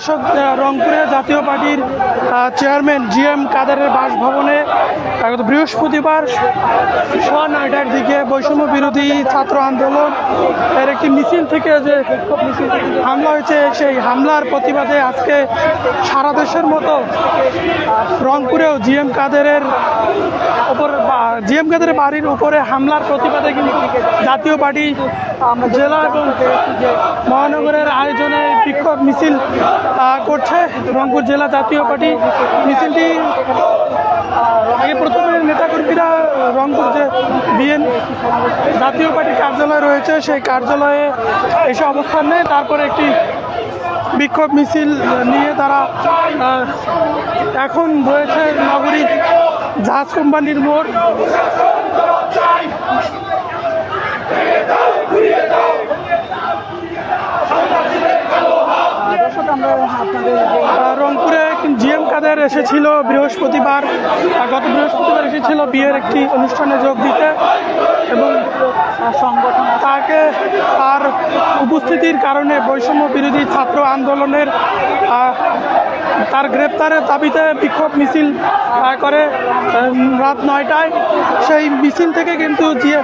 দর্শক রংপুরে জাতীয় পার্টির চেয়ারম্যান জি এম কাদারের বাসভবনে গত বৃহস্পতিবার সোয়া নয়টার দিকে বৈষম্য বিরোধী ছাত্র আন্দোলন এর একটি মিছিল থেকে যে হামলা হয়েছে, সেই হামলার প্রতিবাদে আজকে সারা দেশের মতো রংপুরেও জি এম কাদেরের ওপর জি এম কাদেরের বাড়ির উপরে হামলার প্রতিবাদে কিন্তু জাতীয় পার্টি, জেলা এবং মহানগরের আয়োজনে বিক্ষোভ মিছিল করছে রংপুর জেলা জাতীয় পার্টি। মিছিলটি আগে প্রথমে নেতাকর্মীরা রংপুর যে বিএন জাতীয় পার্টির কার্যালয় রয়েছে, সেই কার্যালয়ে এসে অবস্থান নেয়। তারপরে একটি বিক্ষোভ মিছিল নিয়ে তারা এখন রয়েছে নগরী জাহাজ কোম্পানির মোড় দর্শক আমরা আপনাদের আহ, রংপুরে জিএম কাদের এসেছিল বৃহস্পতিবার গত বৃহস্পতিবার এসেছিল বিয়ের একটি অনুষ্ঠানে যোগ দিতে এবং সংগঠন তাকে তার উপস্থিতির কারণে বৈষম্য বিরোধী ছাত্র আন্দোলনের তার গ্রেপ্তারের দাবিতে বিক্ষোভ মিছিল করে রাত নয়টায়। সেই মিছিল থেকে কিন্তু জিএ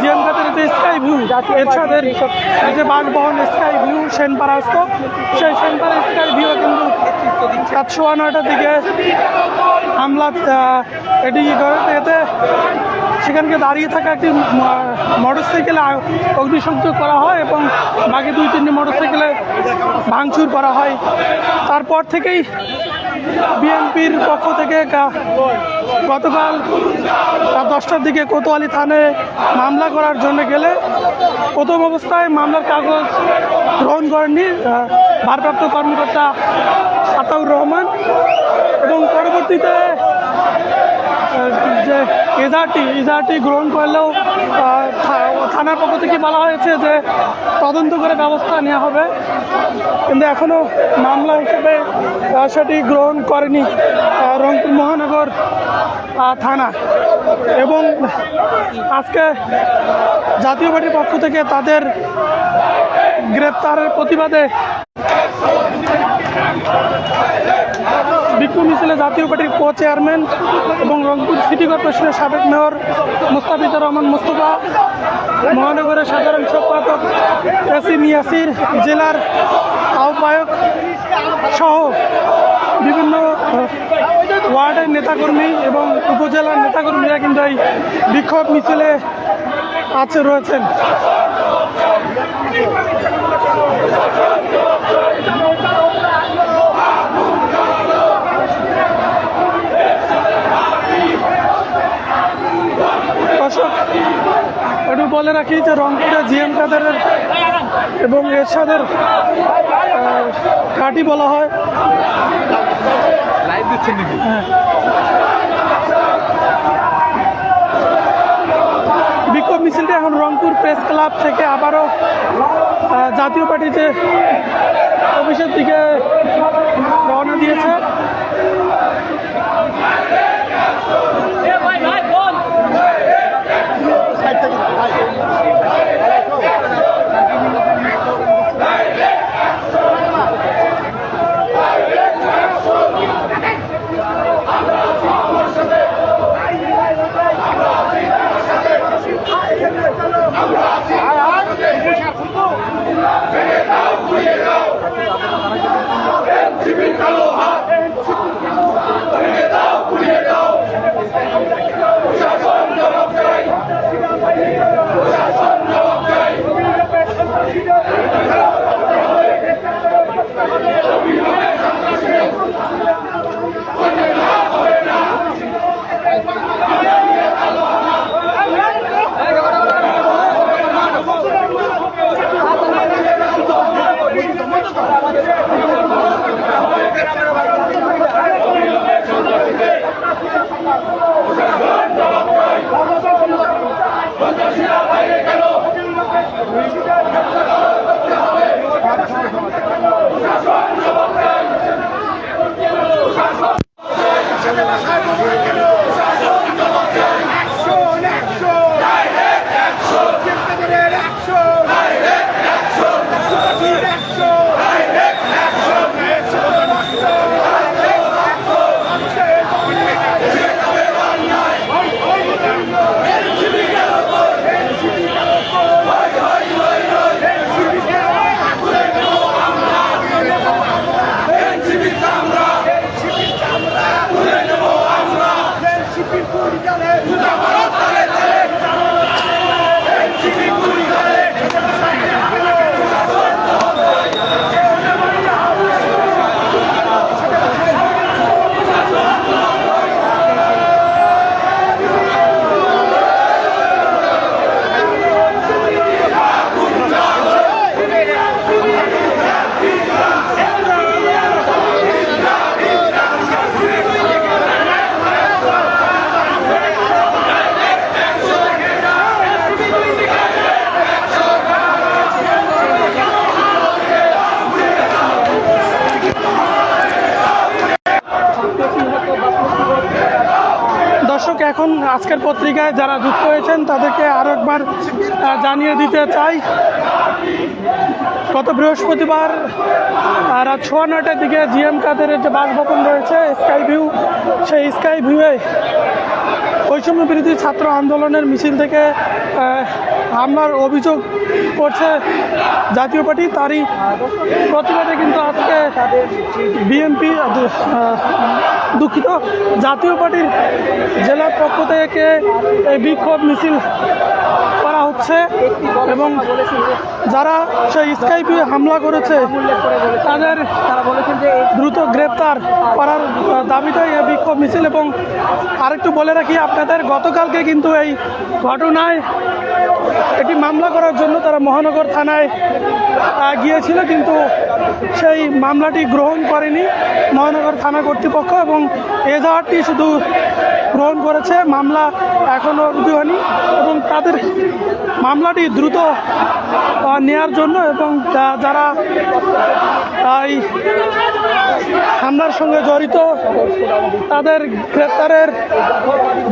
জিএম কাদের যে স্কাই ভিউ এর এরশাদের যে বাসভবন স্কাই ভিউ সেনপাড়াস্ত সেই সেনপাড়া স্কাই ভিউ কিন্তু রাত সোয়া নয়টার দিকে হামলা এটি এতে সেখানকে দাঁড়িয়ে থাকা একটি মোটর সাইকেলে অগ্নিসংযোগ করা হয় এবং বাকি দুই, তিনটি মোটর সাইকেলে ভাঙচুর করা হয়। তারপর থেকেই বিএনপির পক্ষ থেকে গতকাল রাত দশটার দিকে কোতোয়ালি থানায় মামলা করার জন্য গেলে প্রথম অবস্থায় মামলার কাগজ গ্রহণ করেননি ভারপ্রাপ্ত কর্মকর্তা আতাউর রহমান এবং পরবর্তীতে যে এজারটি এজারটি গ্রহণ করলেও থানার পক্ষ থেকে বলা হয়েছে যে তদন্ত করে ব্যবস্থা নেওয়া হবে। কিন্তু এখনও মামলা হিসেবে সেটি গ্রহণ করেনি রংপুর মহানগর থানা। এবং আজকে জাতীয় পার্টির পক্ষ থেকে তাদের গ্রেপ্তারের প্রতিবাদে বিক্ষোভ মিছিলে জাতীয় পার্টির কো চেয়ারম্যান এবং রংপুর সিটি কর্পোরেশনের সাবেক মেয়র মুস্তাফিজুর রহমান মুস্তফা, মহানগরের সাধারণ সম্পাদক এসিম ইয়াসির জেলার আহ্বায়ক সহ বিভিন্ন ওয়ার্ডের নেতাকর্মী এবং উপজেলার নেতাকর্মীরা কিন্তু এই বিক্ষোভ মিছিলে আছে রয়েছেন দর্শক একটু বলে রাখি যে রংপুরে জিএম কাদেরের এবং এরশাদের ঘাঁটি বলা হয়। লাইভ দিচ্ছেন নাকি? হ্যাঁ। বিক্ষোভ মিছিলটি এখন রংপুর প্রেস ক্লাব থেকে আবারও জাতীয় পার্টিতে অফিসের দিকে রওনা দিয়েছে। Rio de Janeiro. আজকের পত্রিকায় যারা যুক্ত হয়েছেন, তাদেরকে আরও একবার জানিয়ে দিতে চাই। গত বৃহস্পতিবার রাত সোয়া নয়টার দিকে জিএম কাদের যে বাসভবন রয়েছে, স্কাই ভিউ, সেই স্কাই ভিউয়ে বৈষম্য বিরোধী ছাত্র আন্দোলনের মিছিল থেকে হামলার অভিযোগ করছে জাতীয় পার্টি, তারই প্রতিবাদে কিন্তু আজকে বিএনপি দুঃখিত, জাতীয় পার্টির জেলার পক্ষ থেকে এই বিক্ষোভ মিছিল করা হচ্ছে এবং যারা সেই স্কাইপে হামলা করেছে, তাদের দ্রুত গ্রেপ্তার করার দাবিতে এই বিক্ষোভ মিছিল এবং আরেকটু বলে রাখি, আপনাদের গতকালকে কিন্তু এই ঘটনায় একটি মামলা করার জন্য তারা মহানগর থানায় গিয়েছিল, কিন্তু সেই মামলাটি গ্রহণ করেনি মহানগর থানা কর্তৃপক্ষ এবং এজাহারটি শুধু গ্রহণ করেছে। মামলা এখনও রুজু হয়নি এবং তাদের মামলাটি দ্রুত নেয়ার জন্য এবং যারা এই হামলার সঙ্গে জড়িত, তাদের গ্রেপ্তারের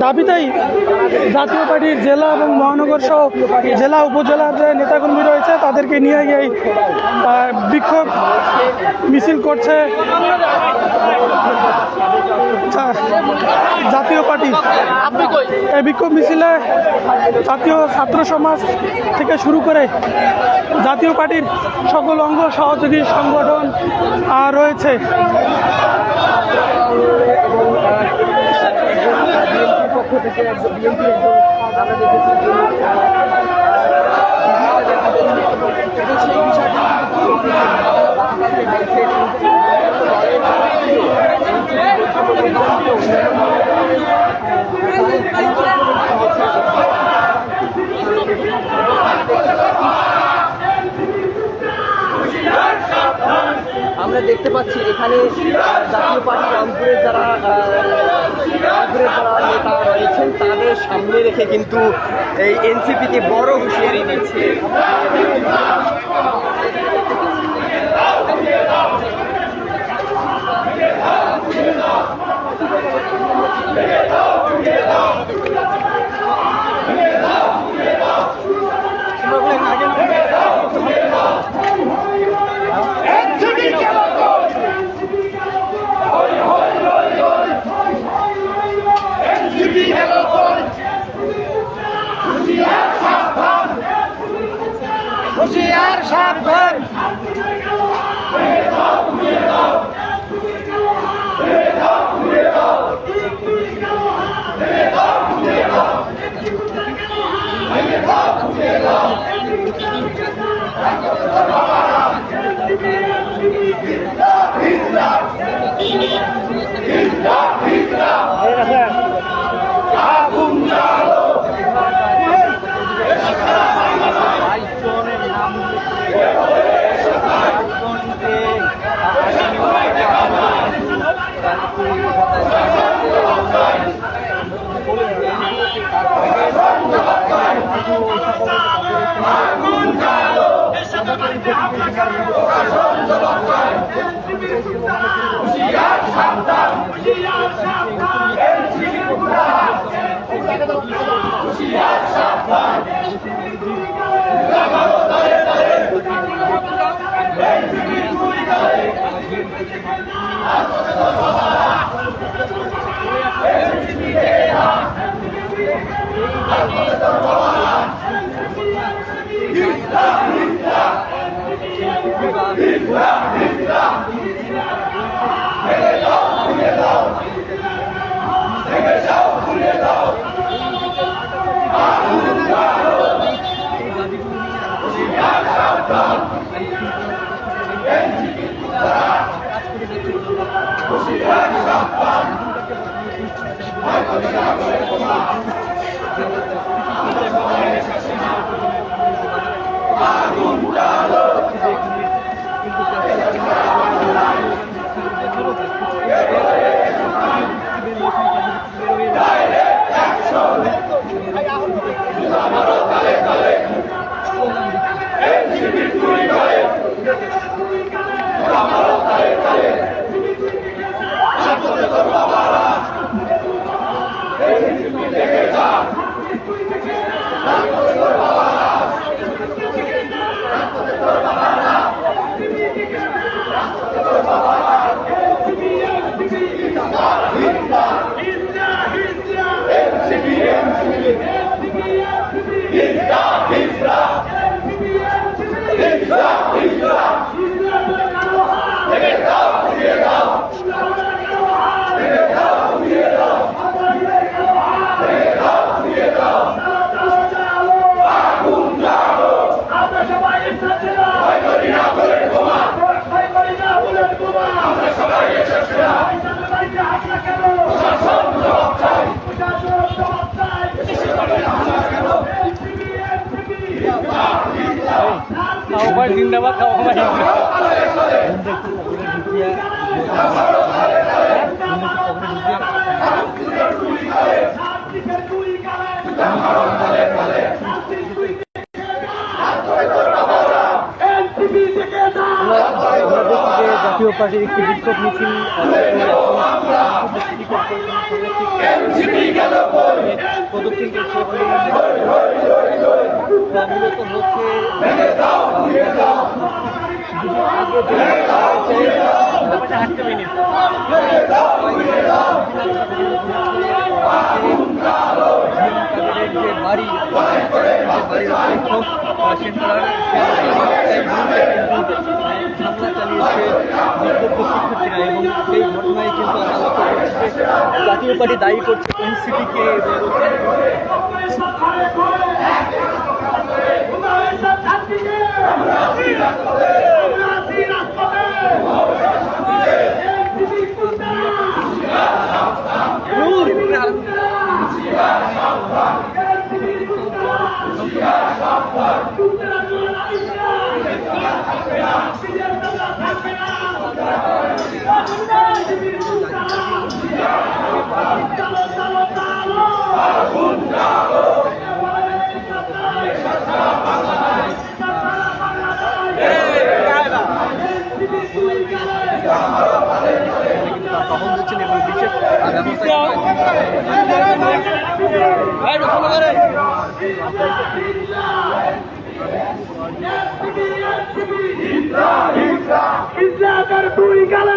দাবিতেই জাতীয় পার্টির জেলা এবং মহানগর সহ জেলা উপজেলার যে নেতাকর্মী রয়েছে, তাদেরকে নিয়ে এই বিক্ষোভ মিছিল করছে জাতীয় পার্টি। বিক্ষোভ মিছিলে জাতীয় ছাত্র সমাজ থেকে শুরু করে জাতীয় পার্টির সকল অঙ্গ সহযোগী সংগঠন রয়েছে। দেখতে পাচ্ছি, এখানে জাতীয় পার্টি রামপুরের যারা রামপুরের যারা নেতা রয়েছেন, তাদের সামনে রেখে কিন্তু এই এনসিপিকে বড় হুঁশিয়ারি দিচ্ছে। হুঁশিয়ার সাবধান। বাইশজনের জিন্দাবাদ খাওয়া আমার আমরা আমরা দেখছি যে জাতীয় পার্টির একটি বিক্ষোভ মিছিল প্রদক্ষিণ করছে মূলত হচ্ছে মিনিট যে বাড়ি বাড়ির করার হামলা চালিয়েছে বিক্ষুব্ধ শিক্ষার্থীরা এবং সেই ঘটনায় কিন্তু আমরা জাতীয় পার্টি দায়ী করছে এনসিপিকে টহল দিচ্ছেন এবং বিশেষ ব্যবস্থা ইসলামের দুই গালে